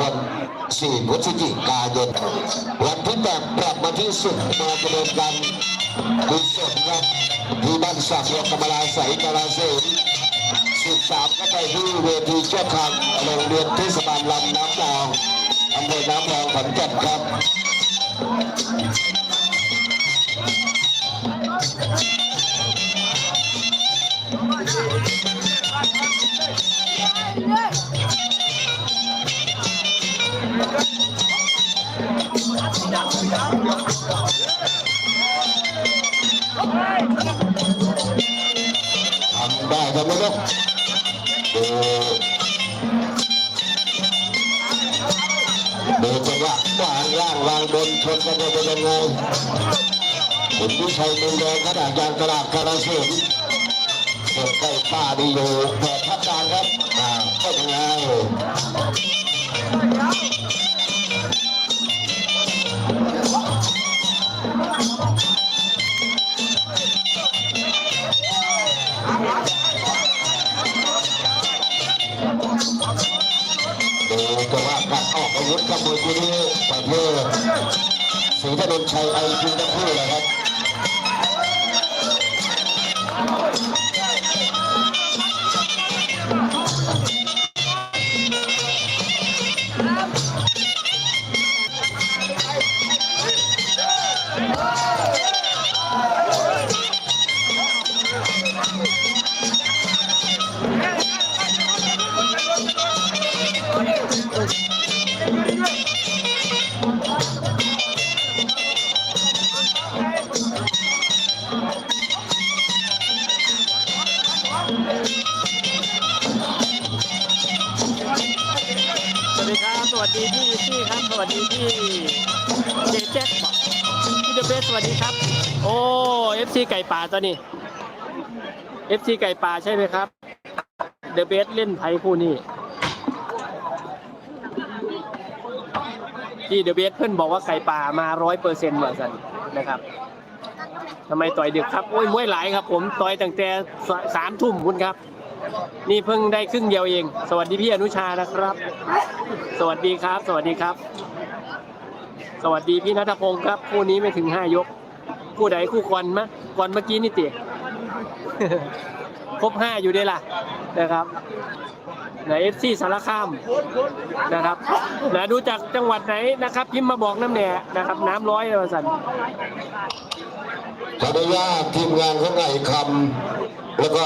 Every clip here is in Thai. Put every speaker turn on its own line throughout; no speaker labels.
วันสี่พฤศจิกายนวันที่แปดปรับมาที่สุดมาดำเนินการกุศลครับที่บ้านสักดิ์กำมะลาใสกาลาเสนสิบสามก็ไปที่เวทีเจ้าคำโรงเรียนเทศบาลลำน้ำนองอำเภอน้ำนองขอนแก่นครับเทำได้ครับลูกดูดูจังหวะวางล่างวางบนชนกันเป็นยังไงคุณวิชัยมุงแดงขนาดยางตลาดกาลสินธุ์เกิดใกล้ป้าดีอยู่แปดทับกลางครับอ่าก็ยังไง การออกอาวุธกับมวยคู่นี้ประเภทศรีถนนชัยไอคิวทั้งคู่เลยครับ
ป่าตัวนี้เอฟซีไก่ป่าใช่ไหมครับ เดอะเบสเล่นไพ่คู่นี้พี่เดอะเบสเพื่อนบอกว่าไก่ป่ามาร้อยเปอร์เซ็นต์ว่าสันนะครับทำไมต่อยดึกครับ โอ้ยมวยหลายครับ ผมต่อยตั้งแต่สามทุ่มคุณครับ นี่เพิ่งได้ครึ่งเดียวเอง สวัสดีพี่อนุชานะครับ สวัสดีครับ สวัสดีครับ สวัสดีพี่นัทพงศ์ครับ คู่นี้ไม่ถึงห้ายก คู่ใดคู่ควันมะควันเมื่อกี้นี่ติครบห้าอยู่ได้ล่ะนะครับไหนเอฟซีสารคามนะครับนะดูจากจังหวัดไหนนะครับพิมพ์มาบอกน้ำแหน่นะครับ น้ำร้อยเลยว่าสัน
ขออนุญาตทีมงานของไก่คำแล้วก็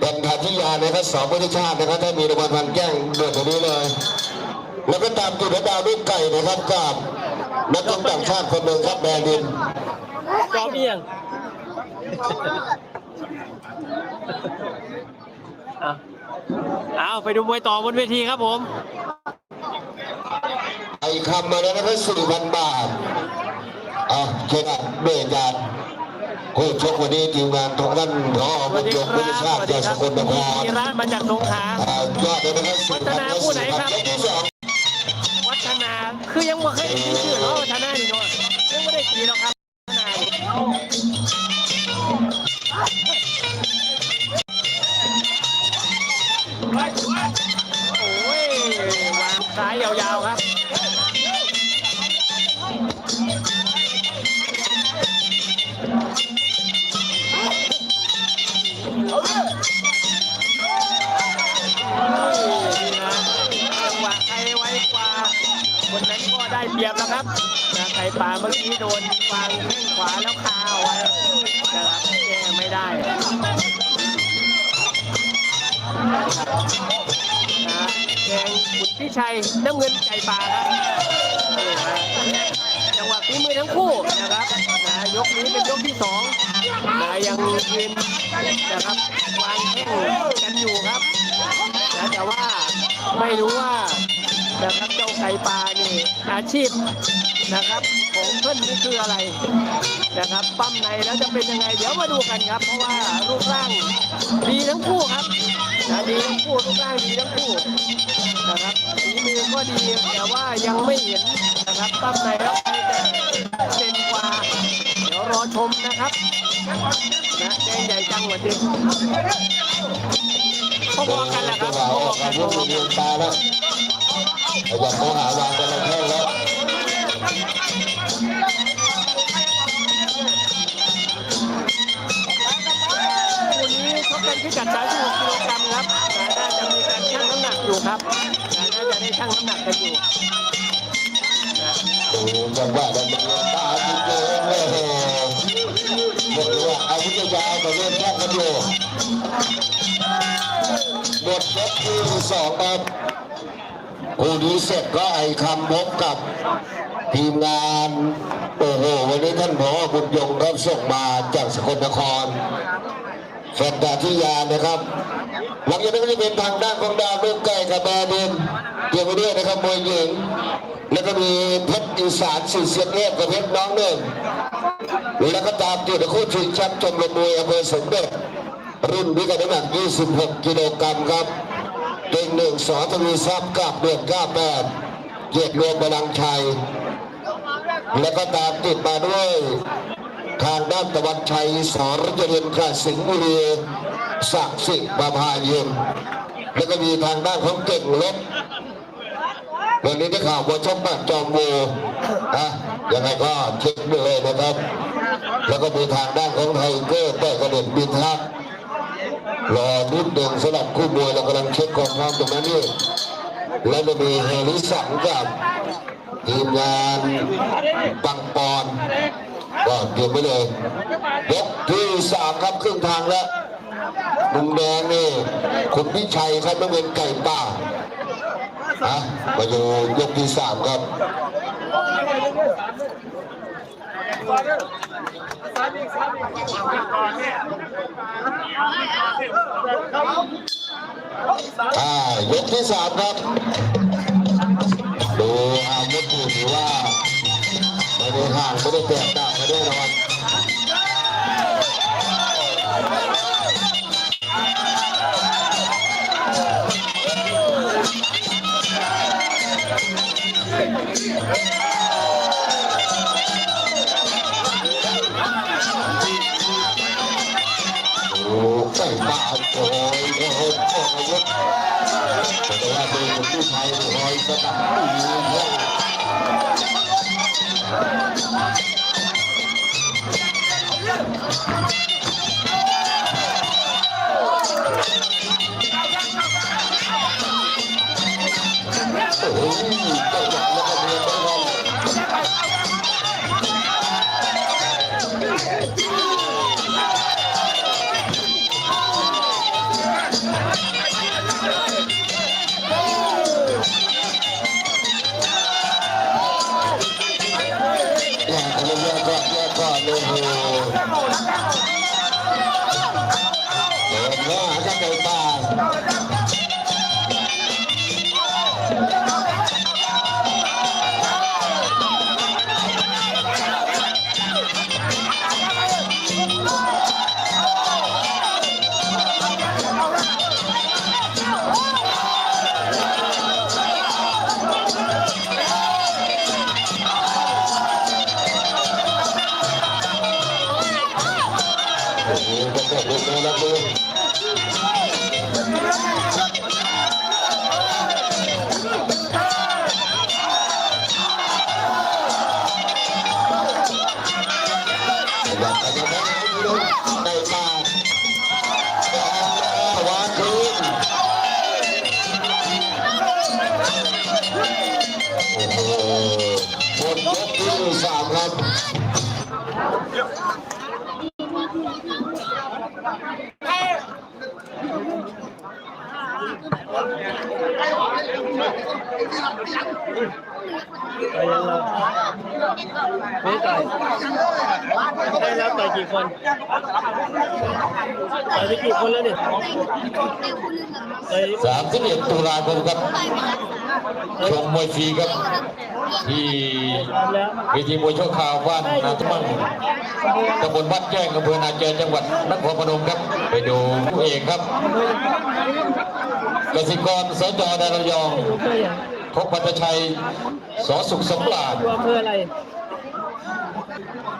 เป็นทาทิยานะครับสองประเทศชาตินะครับถ้ามีรางวัลพันแก้งเดือดตรงนี้เลย แล้วก็ตามจุดดาวด้วยไก่นะครับกับ นักชกต่างชาติคนหนึ่งครับแบรนดิน
จอมเอียงเอาเอาไปดูมวยต่อบนเวทีครับผม
ไอ้คำมาแล้วนะครับสี่พันบาทอะเชิญเบญจานผู้ชกวันนี้ทีมงานของท่านพอ
ส
บร
วัส
ร
ดี
ย
ค
ง
รั
วิ
บ
ชา
สวัส
ติ
ดี
จาก
ค
ส
รับ
กลนคร
มีร้านมาจากสงขลา
อ่ายอดเลยนะครับ
วัฒนาผู้ไหนครับ
ยกที่สอง
วัฒนาคือยังไม่เคยได้ยินชื่อ ดีแล้วครับโอ้ยวางซ้ายยาว ป่าเมื่อกี้โดนวางแข้งขวาแล้วคาเอาไว้นะครับแก้ไม่ได้นะแดงขุนพิชัยน้ำเงินไก่ป่าครับจังหวะฝีมือทั้งคู่นะครับนะยกนี้เป็นยกที่สองนะยังยืนนะครับวางแข้งกันอยู่ครับนะแต่ว่าไม่รู้ว่านะครับเจ้าไก่ปลานี่อาชีพ นะครับของเพื่อนนี่คืออะไรนะครับปั้มในแล้วจะเป็นยังไง เดี๋ยวมาดูกันครับ เพราะว่ารูปร่างดีทั้งคู่ครับนะดีทั้งคู่รูปร่างดีทั้งคู่นะครับฝีมือก็ดีแต่ว่ายังไม่เห็นนะครับปั้มในแล้วใครจะเด่นกว่าเดี๋ยวรอชมนะครับนะแดงใหญ่จังหวัดดิพอๆกันแหละครับ
จังหวะ
พ
อ
อ
อก
ๆกั
น
พอ
เรี
ๆ
ย
กัน
ตาแล้วขยับเข้าหาวางกันแล้วแล้ว
พิกัด36กิโลกรัมครับนะน่าจะมีการชั่งน้ำหนักอยู่ครับนะน่าจะได้ชั่งน้ำหนักกันอยู่
โอ้จังหวะดันเรียนตาจริงๆเลยหมดว่าอาวุธยาวมาเล่นแค่กันอยู่หมดยกที่สองครับคู่นี้เสร็จก็ไอ้คำพบกับทีมงานโอ้โหวันนี้ท่านผอบุญยงรับส่งมาจากสกลนคร แฟนตาที่ยานะครับ หลังจากนั้นก็จะเป็นทางด้านของดาวลูกไก่กับแบร์เดนเกี่ยวไปด้วยนะครับมวยหญิง แล้วก็มีเพชรอีสานสี่เสียงเทพกับเพชรน้องหนึ่งแล้วก็ตามติดคู่ชิงแชมป์จมรมมวยอำเภอสมเด็จรุ่นพิกัดน้ำหนัก 26 กิโลกรัมครับเด็กหนึ่งสอทวีทรัพย์กับเดือน98เกียรติรวมพลังชัย แล้วก็ตามติดมาด้วย ทางด้านตะวันชัยสรเจริญกระสิงห์บุรีศักดิ์สิทธิ์ประภาเยืนแล้วก็มีทางด้านของเก่งเล็กวันนี้ได้ข่าวว่าช่องปากจอมโมนะยังไงก็เช็คด้วยเลยนะครับ แล้วก็มีทางด้านของไทเกอร์แต่กระเด็นบินทักรอนิดหนึ่งสำหรับคู่มวยเรากำลังเช็คความพร้อมตรงนั้นนี่แล้วจะมีเฮลิสันกับทีมงานปังปอน ก็เก็บไว้เลยยกที่สามครับครึ่งทางแล้วมุมแดงนี่คุณพิชัยครับต้องเป็นไก่ป่าอะมาอยู่ยกที่สามครับอ่ายกที่สามครับ ดูอาวุธถือว่าไม่ได้ห่างไม่ได้แตก โไปยั
งเราไม่ต่อยได้แล้วต่อยกี่คนต่อยไปกี่คนแล้วเนี่ยต่อย
สามสิบเอ็ดตุลาคมครับชมมวยฟรีครับ ที่
พร้อมแล้ว
เวทีมวยชั่วคราวบ้านนาตะมังตำบลวัดแจ้งอำเภอนาเจอจังหวัดนครพนมครับ ไปดูผู้เอกครับ กสิกรสจดารยอง
รู้เพื่ออย่าง
พบพัฒชัยสอสุขสำราญ
ตัวอำเภออะไร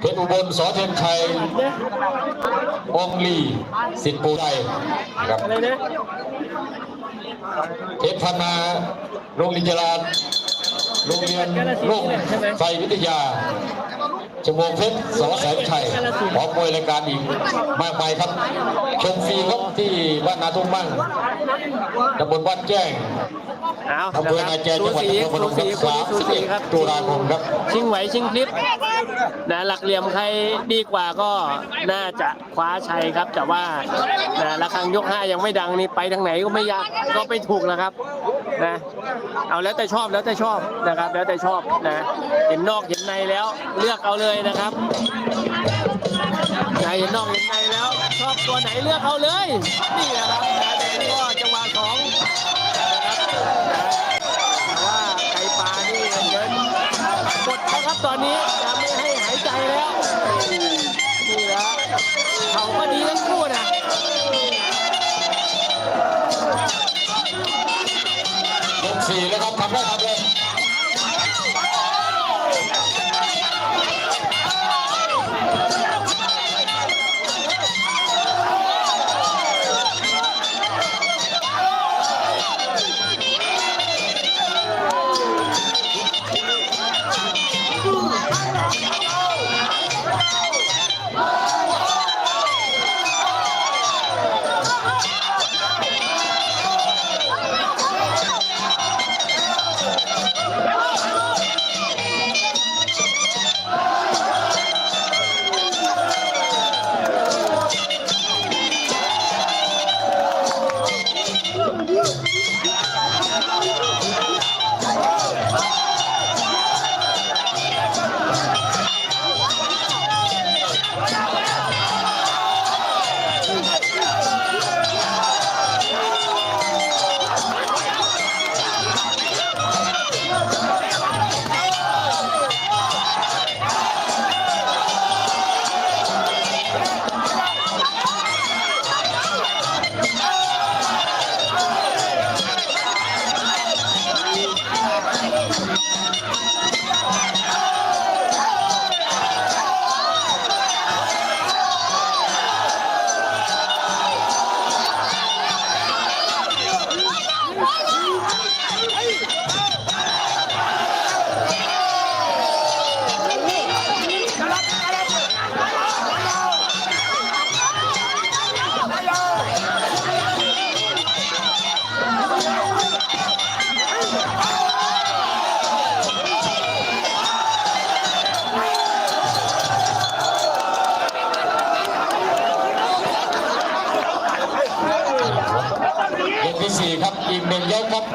เพชรอุบลสอเทียนชัย
เนี่ย
องลีสิทธิ์ปูไดนะครับ
อะไรนะ
เพชรพนาโรงเรียนจรา โรงเรียนรุ่งไฟวิทยาจมวงเพชรสอแสนชัยพร้อมมวยรายการอีกมากมายครับ ชมฟรีครับที่บ้านนาทุ่งมั่งตำบลบ้านแจ้ง
เอา
อำเภอนาแกจังหวัดนครพนมครับ
สูสี
สามสิบ
สู
เอ็
สี
ด
ครับ
ตุลาคมครับ
ชิงไหวชิงคลิปนะหลักเหลี่ยมใครดีกว่าก็น่าจะคว้าชัยครับ แต่ว่านะระฆังยกห้ายังไม่ดังนี่ไปทางไหนก็ไม่ยากก็ไปถูกแล้วครับ นะเอาแล้วแต่ชอบแล้วแต่ชอบนะครับ แล้วแต่ชอบนะเห็นนอกเห็นในแล้วเลือกเอาเลยนะครับไหนเห็นนอกเห็นในแล้ว ชอบตัวไหนเลือกเอาเลยนี่นะครับนะแต่ก็จังหวะของนะครับแต่ว่าไก่ปลานี่เดินหมดแล้วครับตอนนี้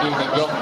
一米六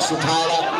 是他了。